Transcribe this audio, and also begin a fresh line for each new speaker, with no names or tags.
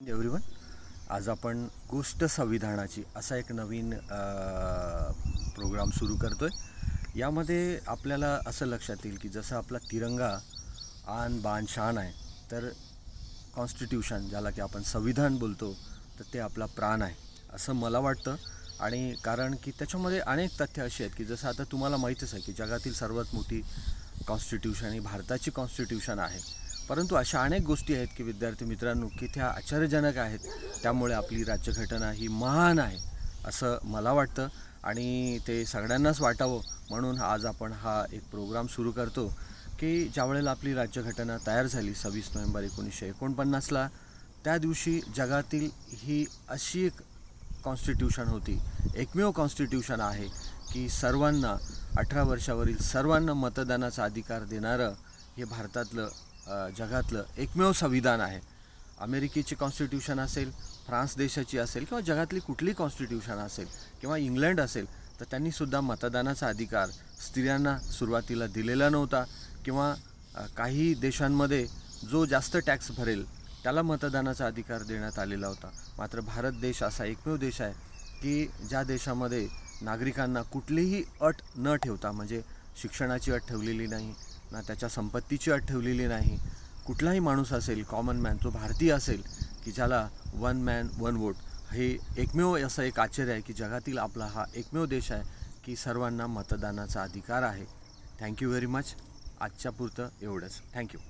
Everyone आज आपण गोष्ट संविधानाची असा एक नवीन प्रोग्राम सुरू करतो आहे यामध्ये आपल्याला असं लक्षात येईल की जसं आपला तिरंगा आन बान शान आहे तर कॉन्स्टिट्यूशन ज्याला की आपण संविधान बोलतो तर ते आपला प्राण आहे असं मला वाटतं. आणि कारण की त्याच्यामध्ये अनेक तथ्य अशी आहेत की जसं आता तुम्हाला माहीतच आहे की जगातील सर्वात मोठी कॉन्स्टिट्यूशन ही भारताची कॉन्स्टिट्यूशन आहे. परंतु अशा अनेक गोष्टी आहेत की विद्यार्थी मित्रांनो की त्या आश्चर्यजनक आहेत. त्यामुळे आपली राज्यघटना ही महान आहे असं मला वाटतं. आणि ते सगळ्यांनाच वाटावं म्हणून आज आपण हा एक प्रोग्राम सुरू करतो की ज्यावेळेला आपली राज्यघटना तयार झाली सव्वीस नोव्हेंबर एकोणीसशे एकोणपन्नासला त्या दिवशी जगातील ही अशी एक कॉन्स्टिट्यूशन होती एकमेव कॉन्स्टिट्यूशन आहे की सर्वांना अठरा वर्षावरील सर्वांना मतदानाचा अधिकार देणारं हे भारतातलं जगातलं एकमेव संविधान आहे. अमेरिकेची कॉन्स्टिट्यूशन असेल फ्रान्स देशाची असेल किंवा जगातली कुठली कॉन्स्टिट्यूशन असेल किंवा इंग्लंड असेल तर त्यांनीसुद्धा मतदानाचा अधिकार स्त्रियांना सुरुवातीला दिलेला नव्हता किंवा काही देशांमध्ये जो जास्त टॅक्स भरेल त्याला मतदानाचा अधिकार देण्यात आलेला होता. मात्र भारत देश असा एकमेव देश आहे की ज्या देशामध्ये नागरिकांना कुठलीही अट न ठेवता म्हणजे शिक्षणाची अट ठेवलेली नाही ना त्याच्या संपत्तीची अट ठेवलेली नाही. कुठलाही माणूस असेल कॉमन मॅन जो भारतीय असेल की ज्याला वन मॅन वन वोट हे एकमेव असं एक आश्चर्य आहे की जगातील आपला हा एकमेव देश आहे की सर्वांना मतदानाचा अधिकार आहे. थँक्यू व्हेरी मच आजच्या पुरतं एवढंच. थँक्यू